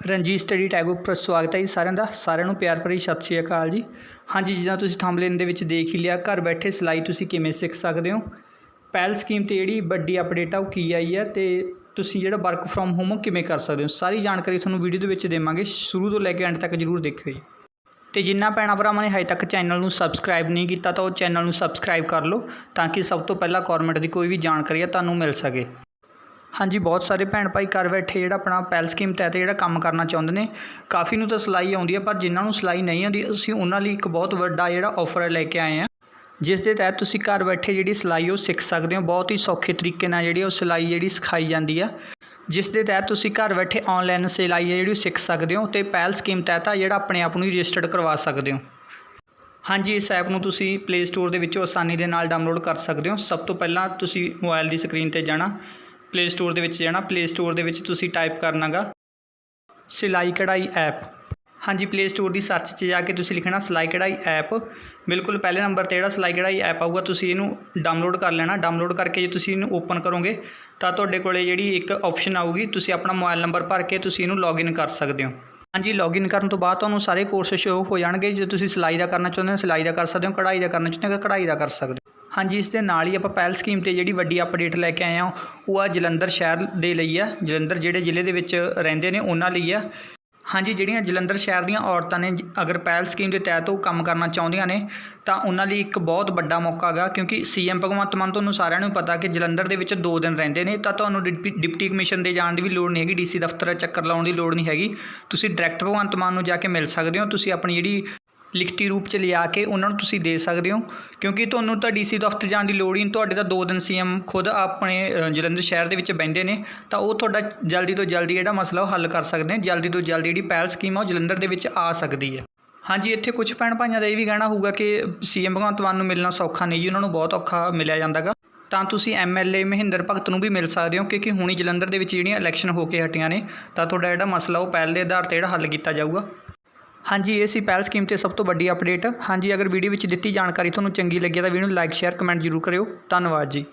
Ranjit study tag ਉੱਪਰ ਸਵਾਗਤ ਹੈ ਜੀ ਸਾਰਿਆਂ ਦਾ। ਸਾਰਿਆਂ ਨੂੰ ਪਿਆਰ ਭਰੀ ਸਤਿ ਸ਼੍ਰੀ ਅਕਾਲ ਜੀ। ਹਾਂਜੀ, ਜਿੱਦਾਂ ਤੁਸੀਂ ਥੰਬਲੇਨ ਦੇ ਵਿੱਚ ਦੇਖ ਹੀ ਲਿਆ, ਘਰ ਬੈਠੇ ਸਿਲਾਈ ਤੁਸੀਂ ਕਿਵੇਂ ਸਿੱਖ ਸਕਦੇ ਹੋ? ਪਹਿਲ ਸਕੀਮ ਤੇ ਜਿਹੜੀ ਵੱਡੀ ਅਪਡੇਟ ਆ ਉਹ ਕੀ ਆਈ ਹੈ ਤੇ ਤੁਸੀਂ ਜਿਹੜਾ ਵਰਕ ਫਰੋਮ ਹੋਮ ਕਿਵੇਂ ਕਰ ਸਕਦੇ ਹੋ? ਸਾਰੀ ਜਾਣਕਾਰੀ ਤੁਹਾਨੂੰ ਵੀਡੀਓ ਦੇ ਵਿੱਚ ਦੇਵਾਂਗੇ। ਸ਼ੁਰੂ ਤੋਂ ਲੈ ਕੇ ਐਂਡ ਤੱਕ ਜਰੂਰ ਦੇਖਿਓ ਜੀ। ਤੇ ਜਿੰਨਾ ਭੈਣਾਂ ਭਰਾਵਾਂ ਨੇ ਹਜੇ ਤੱਕ ਚੈਨਲ ਨੂੰ ਸਬਸਕ੍ਰਾਈਬ ਨਹੀਂ ਕੀਤਾ ਤਾਂ ਉਹ ਚੈਨਲ ਨੂੰ ਸਬਸਕ੍ਰਾਈਬ ਕਰ ਲਓ ਤਾਂ ਕਿ ਸਭ ਤੋਂ ਪਹਿਲਾਂ ਗੌਰਮੈਂਟ ਦੀ ਕੋਈ ਵੀ ਜਾਣਕਾਰੀ ਆ ਤੁਹਾਨੂੰ ਮਿਲ ਸਕੇ। ਹਾਂਜੀ, ਬਹੁਤ ਸਾਰੇ ਭੈਣ ਭਾਈ ਘਰ ਬੈਠੇ ਜਿਹੜਾ ਆਪਣਾ ਪੈਲ ਸਕੀਮ ਤਹਿਤ ਜਿਹੜਾ ਕੰਮ ਕਰਨਾ ਚਾਹੁੰਦੇ ਨੇ। ਕਾਫੀ ਨੂੰ ਤਾਂ ਸਿਲਾਈ ਆਉਂਦੀ ਹੈ, ਪਰ ਜਿਨ੍ਹਾਂ ਨੂੰ ਸਿਲਾਈ ਨਹੀਂ ਆਉਂਦੀ, ਅਸੀਂ ਉਹਨਾਂ ਲਈ ਇੱਕ ਬਹੁਤ ਵੱਡਾ ਜਿਹੜਾ ਆਫਰ ਲੈ ਕੇ ਆਏ ਹਾਂ। ਜਿਸ ਦੇ ਤਹਿਤ ਤੁਸੀਂ ਘਰ ਬੈਠੇ ਜਿਹੜੀ ਸਿਲਾਈ ਉਹ ਸਿੱਖ ਸਕਦੇ ਹੋ, ਬਹੁਤ ਹੀ ਸੌਖੇ ਤਰੀਕੇ ਨਾਲ ਜਿਹੜੀ ਉਹ ਸਿਲਾਈ ਜਿਹੜੀ ਸਿਖਾਈ ਜਾਂਦੀ ਆ। ਜਿਸ ਦੇ ਤਹਿਤ ਤੁਸੀਂ ਘਰ ਬੈਠੇ ਆਨਲਾਈਨ ਸਿਲਾਈ ਹੈ ਜਿਹੜੀ ਉਹ ਸਿੱਖ ਸਕਦੇ ਹੋ ਤੇ ਪਹਿਲ ਸਕੀਮ ਤਹਿਤ ਆ ਜਿਹੜਾ ਆਪਣੇ ਆਪ ਨੂੰ ਰਜਿਸਟਰਡ ਕਰਵਾ ਸਕਦੇ ਹੋ। ਹਾਂਜੀ, ਇਸ ਐਪ ਨੂੰ ਤੁਸੀਂ ਪਲੇ ਸਟੋਰ ਦੇ ਵਿੱਚੋਂ ਆਸਾਨੀ ਦੇ ਨਾਲ ਡਾਊਨਲੋਡ ਕਰ ਸਕਦੇ ਹੋ। ਸਭ ਤੋਂ ਪਹਿਲਾਂ ਤੁਸੀਂ ਮੋਬਾਈਲ ਦੀ ਸਕਰੀਨ ਤੇ ਜਾਣਾ। ਪਲੇ ਸਟੋਰ ਦੇ ਵਿੱਚ ਜਾਣਾ। ਪਲੇ ਸਟੋਰ ਦੇ ਵਿੱਚ ਤੁਸੀਂ ਟਾਈਪ ਕਰਨਾਗਾ ਸਿਲਾਈ ਕਢਾਈ ਐਪ ਹਾਂਜੀ ਪਲੇ ਸਟੋਰ ਦੀ ਸਰਚ 'ਚ ਜਾ ਕੇ ਤੁਸੀਂ ਲਿਖਣਾ ਸਿਲਾਈ ਕਢਾਈ ਐਪ ਬਿਲਕੁਲ ਪਹਿਲੇ ਨੰਬਰ ਤੇ ਜਿਹੜਾ ਸਿਲਾਈ ਕਢਾਈ ਐਪ ਆਊਗਾ, ਤੁਸੀਂ ਇਹਨੂੰ ਡਾਊਨਲੋਡ ਕਰ ਲੈਣਾ। ਡਾਊਨਲੋਡ ਕਰਕੇ ਜੇ ਤੁਸੀਂ ਇਹਨੂੰ ਓਪਨ ਕਰੋਗੇ, ਤਾਂ ਤੁਹਾਡੇ ਕੋਲੇ ਜਿਹੜੀ ਇੱਕ ਆਪਸ਼ਨ ਆਊਗੀ, ਤੁਸੀਂ ਆਪਣਾ ਮੋਬਾਈਲ ਨੰਬਰ ਭਰ ਕੇ ਤੁਸੀਂ ਇਹਨੂੰ ਲੌਗਇਨ ਕਰ ਸਕਦੇ ਹੋ। ਹਾਂਜੀ ਲੌਗਇਨ ਕਰਨ ਤੋਂ ਬਾਅਦ ਤੁਹਾਨੂੰ ਸਾਰੇ ਕੋਰਸ ਸ਼ੋ ਹੋ ਜਾਣਗੇ। ਜੇ ਤੁਸੀਂ ਸਿਲਾਈ ਦਾ ਕਰਨਾ ਚਾਹੁੰਦੇ ਹੋ, ਸਿਲਾਈ ਦਾ ਕਰ ਸਕਦੇ ਹੋ, ਕਢਾਈ ਦਾ ਕਰਨਾ ਚਾਹੁੰਦੇ ਹੋ, ਕਢਾਈ ਦਾ ਕਰ ਸਕਦੇ ਹੋ। ਹਾਂਜੀ, ਇਸ ਦੇ ਨਾਲ ਹੀ ਆਪਾਂ ਪਹਿਲ ਸਕੀਮ ਤੇ ਜਿਹੜੀ ਵੱਡੀ ਅਪਡੇਟ ਲੈ ਕੇ ਆਏ ਹਾਂ, ਉਹ ਆ ਜਲੰਧਰ ਸ਼ਹਿਰ ਦੇ ਲਈ ਆ। ਜਲੰਧਰ ਜਿਹੜੇ ਜ਼ਿਲ੍ਹੇ ਦੇ ਵਿੱਚ ਰਹਿੰਦੇ ਨੇ, ਉਹਨਾਂ ਲਈ ਆ। ਹਾਂਜੀ, ਜਿਹੜੀਆਂ ਜਲੰਧਰ ਸ਼ਹਿਰ ਦੀਆਂ ਔਰਤਾਂ ਨੇ, ਅਗਰ ਪਹਿਲ ਸਕੀਮ ਦੇ ਤਹਿਤ ਉਹ ਕੰਮ ਕਰਨਾ ਚਾਹੁੰਦੀਆਂ ਨੇ, ਤਾਂ ਉਹਨਾਂ ਲਈ ਇੱਕ ਬਹੁਤ ਵੱਡਾ ਮੌਕਾ ਹੈਗਾ, ਕਿਉਂਕਿ ਸੀਐਮ ਭਗਵੰਤ ਮਾਨ ਤੁਹਾਨੂੰ ਸਾਰਿਆਂ ਨੂੰ ਪਤਾ ਕਿ ਜਲੰਧਰ ਦੇ ਵਿੱਚ 2 ਦਿਨ ਰਹਿੰਦੇ ਨੇ, ਤਾਂ ਤੁਹਾਨੂੰ ਡਿਪਟੀ ਡਿਪਟੀ ਕਮਿਸ਼ਨ ਦੇ ਜਾਣ ਦੀ ਵੀ ਲੋੜ ਨਹੀਂ ਹੈਗੀ, ਡੀਸੀ ਦਫ਼ਤਰ ਚੱਕਰ ਲਾਉਣ ਦੀ ਲੋੜ ਨਹੀਂ ਹੈਗੀ। ਤੁਸੀਂ ਡਾਇਰੈਕਟ ਭਗਵੰਤ ਮਾਨ ਨੂੰ ਜਾ ਕੇ ਮਿਲ ਸਕਦੇ ਹੋ, ਤੁਸੀਂ ਆਪਣੀ ਜਿਹੜੀ ਲਿਖਤੀ ਰੂਪ ਚ ਲਿਆ ਕੇ ਉਹਨਾਂ ਨੂੰ ਤੁਸੀਂ ਦੇ ਸਕਦੇ ਹੋ, ਕਿਉਂਕਿ ਤੁਹਾਨੂੰ ਤਾਂ ਡੀਸੀ ਦਫ਼ਤਰ ਜਾਣ ਦੀ ਲੋੜ ਹੀ ਨਹੀਂ, ਤੁਹਾਡੇ ਤਾਂ ਦੋ ਦਿਨ ਸੀਐਮ ਖੁਦ ਆਪਣੇ ਜਲੰਧਰ ਸ਼ਹਿਰ ਦੇ ਵਿੱਚ ਬੈੰਦੇ ਨੇ, ਤਾਂ ਉਹ ਤੁਹਾਡਾ ਜਲਦੀ ਤੋਂ ਜਲਦੀ ਜਿਹੜਾ ਮਸਲਾ ਉਹ ਹੱਲ ਕਰ ਸਕਦੇ ਨੇ, ਜਲਦੀ ਤੋਂ ਜਲਦੀ ਜਿਹੜੀ ਪਹਿਲ ਸਕੀਮ ਆ ਉਹ ਜਲੰਧਰ ਦੇ ਵਿੱਚ ਆ ਸਕਦੀ ਹੈ। ਹਾਂਜੀ, ਇੱਥੇ ਕੁਝ ਭੈਣ ਭਾਈਆਂ ਦਾ ਇਹ ਵੀ ਕਹਿਣਾ ਹੋਊਗਾ ਕਿ ਸੀਐਮ ਭਗਵੰਤ ਮਾਨ ਨੂੰ ਮਿਲਣਾ ਸੌਖਾ ਨਹੀਂ ਜੀ, ਉਹਨਾਂ ਨੂੰ ਬਹੁਤ ਔਖਾ ਮਿਲਿਆ ਜਾਂਦਾਗਾ। ਤਾਂ ਤੁਸੀਂ ਐਮਐਲਏ ਮਹਿੰਦਰ ਭਗਤ ਨੂੰ ਵੀ ਮਿਲ ਸਕਦੇ ਹੋ, ਕਿਉਂਕਿ ਹੁਣੀ ਜਲੰਧਰ ਦੇ ਵਿੱਚ ਜਿਹੜੀਆਂ ਇਲੈਕਸ਼ਨ ਹੋ ਕੇ ਹਟੀਆਂ ਨੇ, ਤਾਂ ਤੁਹਾਡਾ ਜਿਹੜਾ ਮਸਲਾ ਉਹ ਪਹਿਲ ਦੇ ਆਧਾਰ ਤੇ ਜਿਹੜਾ ਹੱਲ ਕੀਤਾ ਜਾਊਗਾ। ਹਾਂਜੀ, ਇਹ ਸੀ ਪਹਿਲ ਸਕੀਮ ਤੇ ਸਭ ਤੋਂ ਵੱਡੀ ਅਪਡੇਟ ਹਾਂਜੀ, ਅਗਰ ਵੀਡੀਓ ਵਿੱਚ ਦਿੱਤੀ ਜਾਣਕਾਰੀ ਤੁਹਾਨੂੰ ਚੰਗੀ ਲੱਗੀ ਤਾਂ ਵੀਡੀਓ ਨੂੰ ਲਾਈਕ ਸ਼ੇਅਰ ਕਮੈਂਟ ਜ਼ਰੂਰ ਕਰਿਓ। ਧੰਨਵਾਦ ਜੀ।